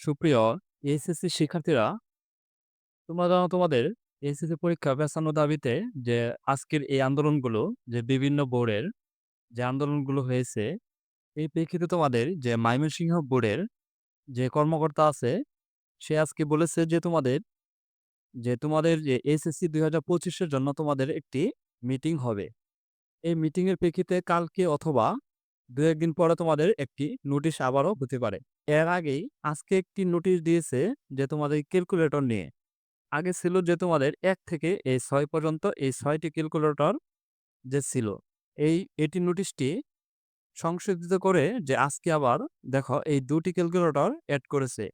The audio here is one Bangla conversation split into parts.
সুপ্রিয় এইচএসসি শিক্ষার্থীরা, তোমরা জানো তোমাদের এসএসসি পরীক্ষা পেছানোর দাবিতে যে আজকের এই আন্দোলনগুলো যে বিভিন্ন বোর্ডের যে আন্দোলনগুলো হয়েছে, এই প্রেক্ষিতে তোমাদের যে ময়মনসিংহ বোর্ডের যে কর্মকর্তা আছে, সে আজকে বলেছে যে তোমাদের যে তোমাদের যে এসএসসি দুই হাজার পঁচিশের জন্য তোমাদের একটি মিটিং হবে। এই মিটিংয়ের প্রেক্ষিতে কালকে অথবা দু একদিন পরে তোমাদের একটি নোটিশ আবারও হতে পারে। এর আগেই আজকে একটি নোটিশ দিয়েছে যে তোমাদের ক্যালকুলেটর নিয়ে। আগে ছিল যে তোমাদের এক থেকে এই ছয় পর্যন্ত এই ছয়টি ক্যালকুলেটর যে ছিল। এই, এটি নোটিশটি সংশোধিত করে যে আজকে আবার দেখো এই দুটি ক্যালকুলেটর অ্যাড করেছে।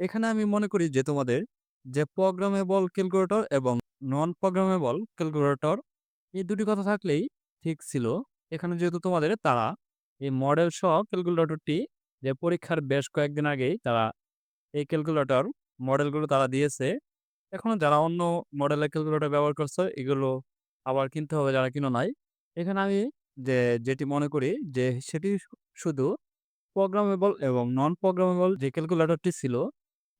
এখানে আমি মনে করি যে তোমাদের যে প্রোগ্রামেবল ক্যালকুলেটর এবং নন প্রোগ্রামেবল ক্যালকুলেটর, এই দুটি কথা থাকলেই ঠিক ছিল। এখানে যেহেতু তোমাদের তারা এই মডেল সহ ক্যালকুলেটরটি যে পরীক্ষার বেশ কয়েকদিন আগেই তারা এই ক্যালকুলেটর মডেলগুলো তারা দিয়েছে। এখনও যারা অন্য মডেলের ক্যালকুলেটর ব্যবহার করছে এগুলো আবার কিনতে হবে যারা কিনো নাই। এখানে আমি যে যেটি মনে করি যে সেটি শুধু প্রোগ্রামেবল এবং নন প্রোগ্রামেবল যে ক্যালকুলেটরটি ছিল,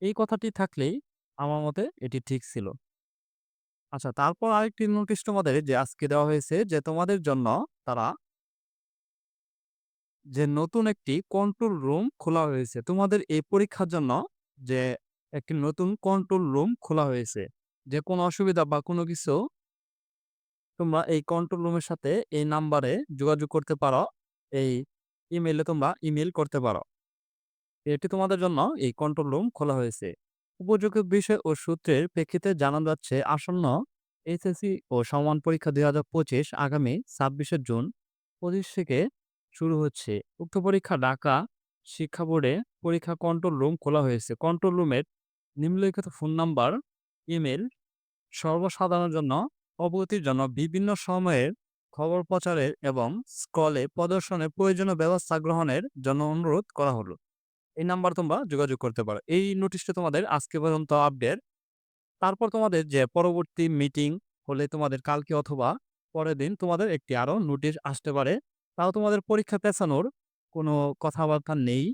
এই কথাটি থাকলেই আমার মতে এটি ঠিক ছিল। আচ্ছা তারপর আরেকটি নোটিশ তোমাদের যে আজকে দেওয়া হয়েছে যে তোমাদের জন্য তারা যে নতুন একটি কন্ট্রোল রুম খোলা হয়েছে। তোমাদের এই পরীক্ষার জন্য যে একটি নতুন কন্ট্রোল রুম খোলা হয়েছে। যে কোনো অসুবিধা বা কোনো কিছু তোমরা এই কন্ট্রোল রুমের সাথে এই নাম্বারে যোগাযোগ করতে পারো। এই ইমেইলে তোমরা ইমেল করতে পারো। এটি তোমাদের জন্য এই কন্ট্রোল রুম খোলা হয়েছে। উপযোগী বিষয় ও সূত্রের প্রেক্ষিতে জানানো যাচ্ছে, আসন্ন এইচএসসি ও সমান পরীক্ষা ২০২৫ আগামী ২৬শে জুন ২৫ থেকে শুরু হচ্ছে। উক্ত পরীক্ষা ঢাকা শিক্ষা বোর্ডে পরীক্ষা কন্ট্রোল রুম খোলা হয়েছে। কন্ট্রোল রুমের নিম্নলিখিত ফোন নাম্বার, ইমেল সর্বসাধারণের জন্য অবগতির জন্য বিভিন্ন সময়ের খবর প্রচারের এবং স্কলে প্রদর্শনের প্রয়োজনীয় ব্যবস্থা গ্রহণের জন্য অনুরোধ করা হলো। এই নাম্বার তোমরা যোগাযোগ করতে পারো। এই নোটিশটা তোমাদের আজকে পর্যন্ত আপডেট। তারপর তোমাদের যে পরবর্তী মিটিং হলে তোমাদের কালকে অথবা পরের দিন তোমাদের একটি আরও নোটিশ আসতে পারে। তাও তোমাদের পরীক্ষা পেছানোর কোনো কথাবার্তা নেই।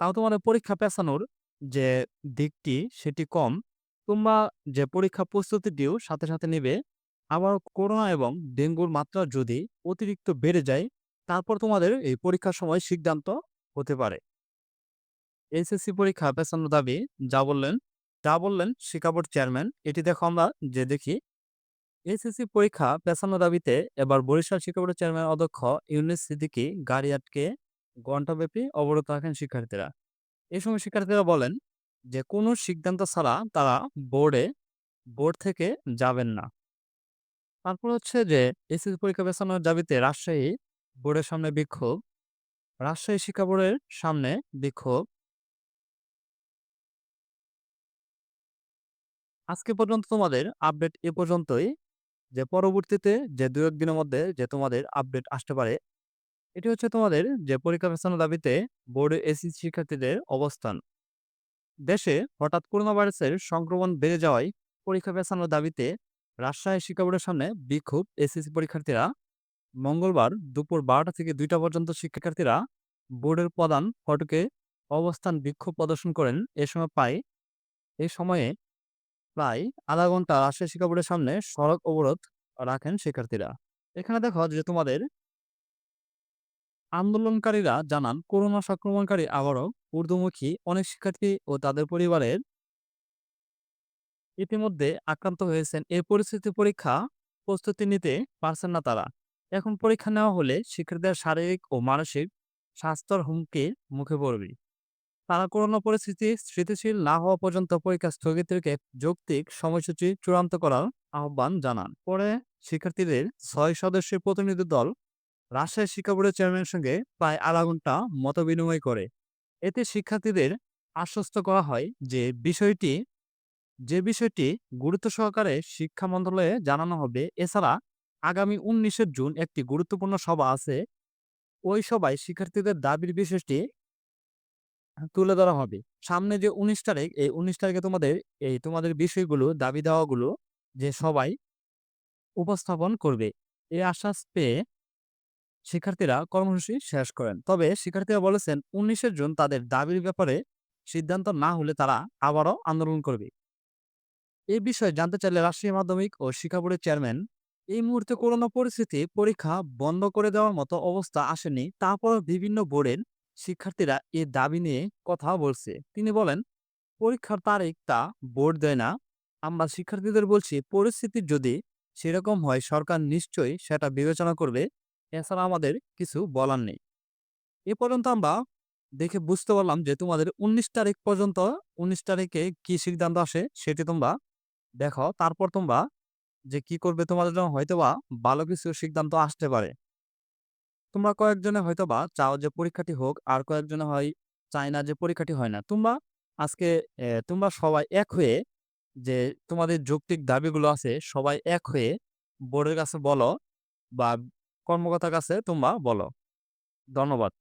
তাও তোমাদের পরীক্ষা পেছানোর যে দিকটি সেটি কম। তোমরা যে পরীক্ষা প্রস্তুতিটিও সাথে, সাথে নেবে আবার করোনা এবং ডেঙ্গুর মাত্রা যদি অতিরিক্ত বেড়ে যায়, তারপর তোমাদের এই পরীক্ষার সময় সিদ্ধান্ত হতে পারে। এইচএসসি পরীক্ষা পেছানোর দাবি যা বললেন যা বললেন শিক্ষা বোর্ড চেয়ারম্যান এটি দেখো আমরা যে দেখি। এইচএসসি পরীক্ষা পেছানোর দাবিতে এবার বরিশাল শিক্ষা চেয়ারম্যান অধ্যক্ষ ইউনুস সিদ্দিকী গাড়ি আটকে ঘণ্টাব্যাপী অবরোধ রাখেন শিক্ষার্থীরা। এ সময় শিক্ষার্থীরা বলেন যে, কোনো সিদ্ধান্ত ছাড়া তারা বোর্ডে, বোর্ড থেকে যাবেন না। তারপর হচ্ছে যে এইচএসসি পরীক্ষা পেছানোর দাবিতে রাজশাহী বোর্ডের সামনে বিক্ষোভ। রাজশাহী শিক্ষা বোর্ডের সামনে বিক্ষোভ। আজকে পর্যন্ত তোমাদের আপডেট এ পর্যন্তই। যে পরবর্তীতে যে ২-১ দিনের মধ্যে যে তোমাদের আপডেট আসতে পারে। এটি হচ্ছে তোমাদের যে পরীক্ষা পেছানোর দাবিতে বোর্ডে এসি শিক্ষার্থীদের অবস্থান। দেশে হঠাৎ করোনা ভাইরাসের সংক্রমণ বেড়ে যাওয়ায় পরীক্ষা পেছানোর দাবিতে রাজশাহী শিক্ষা বোর্ডের সামনে বিক্ষোভ এসএসসি পরীক্ষার্থীরা মঙ্গলবার দুপুর ১২টা থেকে দুইটা পর্যন্ত শিক্ষার্থীরা বোর্ডের প্রধান ফটকে অবস্থান বিক্ষোভ প্রদর্শন করেন। এ সময় প্রায় এ সময়ে প্রায় আধা ঘণ্টা রাজশাহী শিক্ষা সামনে সড়ক অবরোধ রাখেন শিক্ষার্থীরা। এখানে দেখো যে তোমাদের আন্দোলনকারীরা জানান, করোনা সংক্রমণকারী আবারও ঊর্ধ্বমুখী অনেক শিক্ষার্থী ও তাদের পরিবারের ইতিমধ্যে আক্রান্ত হয়েছেন। এ পরিস্থিতি পরীক্ষা প্রস্তুতি নিতে পারছেন না তারা। এখন পরীক্ষা নেওয়া হলে শিক্ষার্থীদের শারীরিক ও মানসিক স্বাস্থ্যর হুমকির মুখে পড়বে। তারা করোনা পরিস্থিতি স্থিতিশীল না হওয়া পর্যন্ত পরীক্ষা স্থগিতের এক যৌক্তিক সময়সূচি চূড়ান্ত করার আহ্বান জানান। পরে শিক্ষার্থীদের ৬ সদস্যের প্রতিনিধি দল রাজশাহী শিক্ষা বোর্ডের চেয়ারম্যানের সঙ্গে প্রায় আধা ঘণ্টা মতবিনিময় করে। এতে শিক্ষার্থীদের আশ্বস্ত করা হয় যে বিষয়টি যে বিষয়টি গুরুত্ব সহকারে শিক্ষা মন্ত্রণালয়ে জানানো হবে। এছাড়া আগামী ১৯শে জুন একটি গুরুত্বপূর্ণ সভা আছে। ওই সভায় শিক্ষার্থীদের দাবির বিষয়টি তুলে ধরা হবে। সামনে যে ১৯ তারিখ, এই ১৯ তারিখে তোমাদের এই তোমাদের বিষয়গুলো, দাবি দেওয়াগুলো যে সবাই উপস্থাপন করবে। এই আশ্বাস পেয়ে শিক্ষার্থীরা কর্মসূচি শেষ করেন। তবে শিক্ষার্থীরা বলেছেন ১৯শে জুন তাদের দাবির ব্যাপারে সিদ্ধান্ত না হলে তারা আবারও আন্দোলন করবে এ বিষয়ে জানতে চাইলে রাষ্ট্রীয় মাধ্যমিক ও শিক্ষা বোর্ডের চেয়ারম্যান এই মুহূর্তে করোনা পরিস্থিতি পরীক্ষা বন্ধ করে দেওয়ার মতো অবস্থা আসেনি তারপর বিভিন্ন বোর্ডের শিক্ষার্থীরা এ দাবি নিয়ে কথা বলছে। তিনি বলেন, পরীক্ষার তারিখ তা বোর্ড দেয় না। আমরা শিক্ষার্থীদের বলছি, পরিস্থিতি যদি সেরকম হয়, সরকার নিশ্চয়ই সেটা বিবেচনা করবে। এছাড়া আমাদের কিছু বলার নেই। এ পর্যন্ত আমরা দেখে বুঝতে পারলাম যে, তোমাদের উনিশ তারিখ পর্যন্ত, উনিশ তারিখে কি সিদ্ধান্ত আসে সেটি তোমরা দেখো। তারপর তোমরা যে কি করবে তোমাদের জন্য হয়তোবা ভালো কিছু সিদ্ধান্ত আসতে পারে। তোমরা কয়েকজনে হয়তো বা চাও যে পরীক্ষাটি হোক, আর কয়েকজনে হয় চাই না যে পরীক্ষাটি হয় না। তোমরা আজকে তোমরা সবাই এক হয়ে যে তোমাদের যৌক্তিক দাবিগুলো আছে, সবাই এক হয়ে বোর্ডের কাছে বলো বা কর্মকর্তার কাছে তোমরা বলো। ধন্যবাদ।